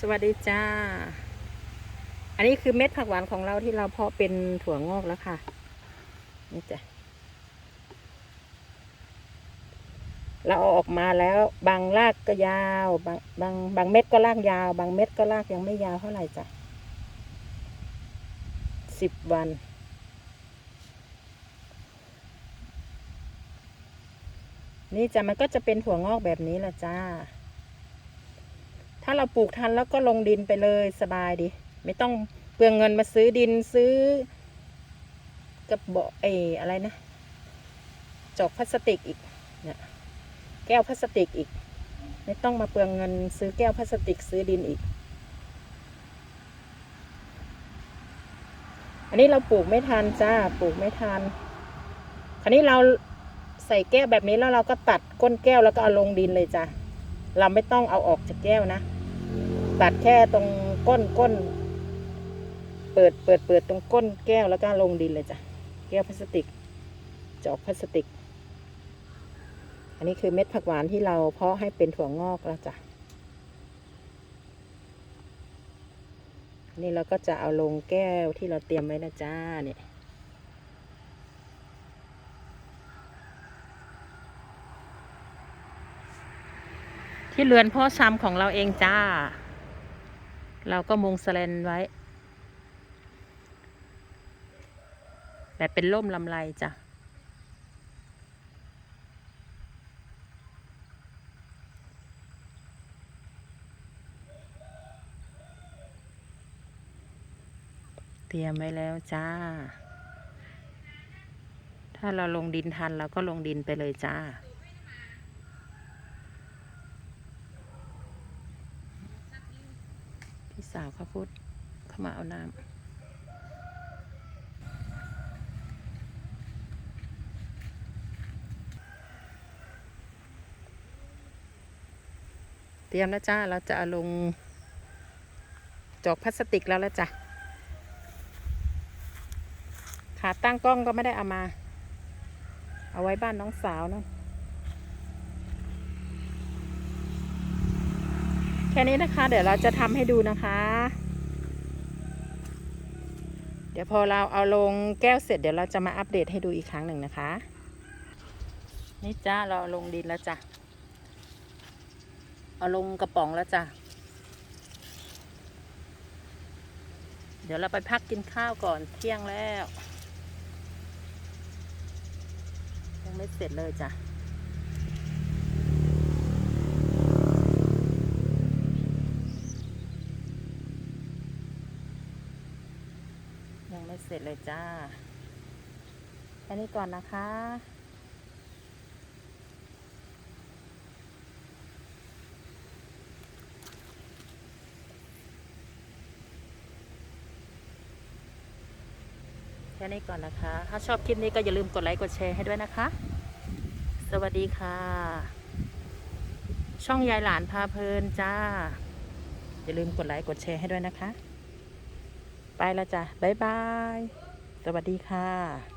สวัสดีจ้า อันนี้คือเม็ดผักหวานของเราที่เราเพาะเป็นถั่วงอกแล้วค่ะ นี่จ้ะ เราเอาออกมาแล้วบางรากก็ยาว บางบางบางเม็ดก็รากยาว บางเม็ดก็รากยังไม่ยาวเท่าไหร่จ้ะสิบวัน นี่จ้ะมันก็จะเป็นถั่วงอกแบบนี้แหละจ้า ถ้าเราปลูกทันแล้วก็ลงดินไปเลยสบายดี ไม่ต้องเปลืองเงินมาซื้อดินซื้อกระบอกเอออะไรนะ จอกพลาสติกอีกเนี่ยแก้วพลาสติกอีก ไม่ต้องมาเปลืองเงินซื้อแก้วพลาสติกซื้อดินอีก อันนี้เราปลูกไม่ทันจ้าปลูกไม่ทันคราวนี้เราใส่แก้วแบบนี้แล้วเราก็ตัดก้นแก้วแล้วก็เอาลงดินเลยจ้ะเราไม่ต้องเอาออกจากแก้วนะ ตัดแค่ตรงก้นก้น เปิดเปิดเปิดตรงก้นแก้วแล้วก็ลงดินเลยจ้ะ แก้วพลาสติก จอกพลาสติก อันนี้คือเม็ดผักหวานที่เราเพาะให้เป็นถั่วงอกแล้วจ้ะ นี่เราก็จะเอาลงแก้วที่เราเตรียมไว้นะจ้าเนี่ยที่เรือนพ่อชำของเราเองจ้า เราก็มุงสแลนไว้ แบบเป็นร่มลำไรจ้ะเตรียมไว้แล้วจ้า ถ้าเราลงดินทันเราก็ลงดินไปเลยจ้า พี่สาวเขาพูดเข้ามาเอาน้ำเตรียมแล้วจ้า เราจะลง จอกพลาสติกแล้วแล้วจ้ะขาตั้งกล้องก็ไม่ได้เอามา เอาไว้บ้านน้องสาวนั่น แค่นี้นะคะ เดี๋ยวเราจะทำให้ดูนะคะ เดี๋ยวพอเราเอาลงแก้วเสร็จเดี๋ยวเราจะมาอัปเดตให้ดูอีกครั้งหนึ่งนะคะ นี่จ้าเราเอาลงดินแล้วจ้ะเอาลงกระป๋องแล้วจ้ะเดี๋ยวเราไปพักกินข้าวก่อนเที่ยงแล้ว ยังไม่เสร็จเลยจ้ะ ยังไม่เสร็จเลยจ้าแค่นี้ก่อนนะคะแค่นี้ก่อนนะคะ ถ้าชอบคลิปนี้ก็อย่าลืมกดไลค์กดแชร์ให้ด้วยนะคะ สวัสดีค่ะ ช่องยายหลานพาเพลินจ้า อย่าลืมกดไลค์กดแชร์ให้ด้วยนะคะ ไปแล้วจ้ะบ๊ายบาย สวัสดีค่ะ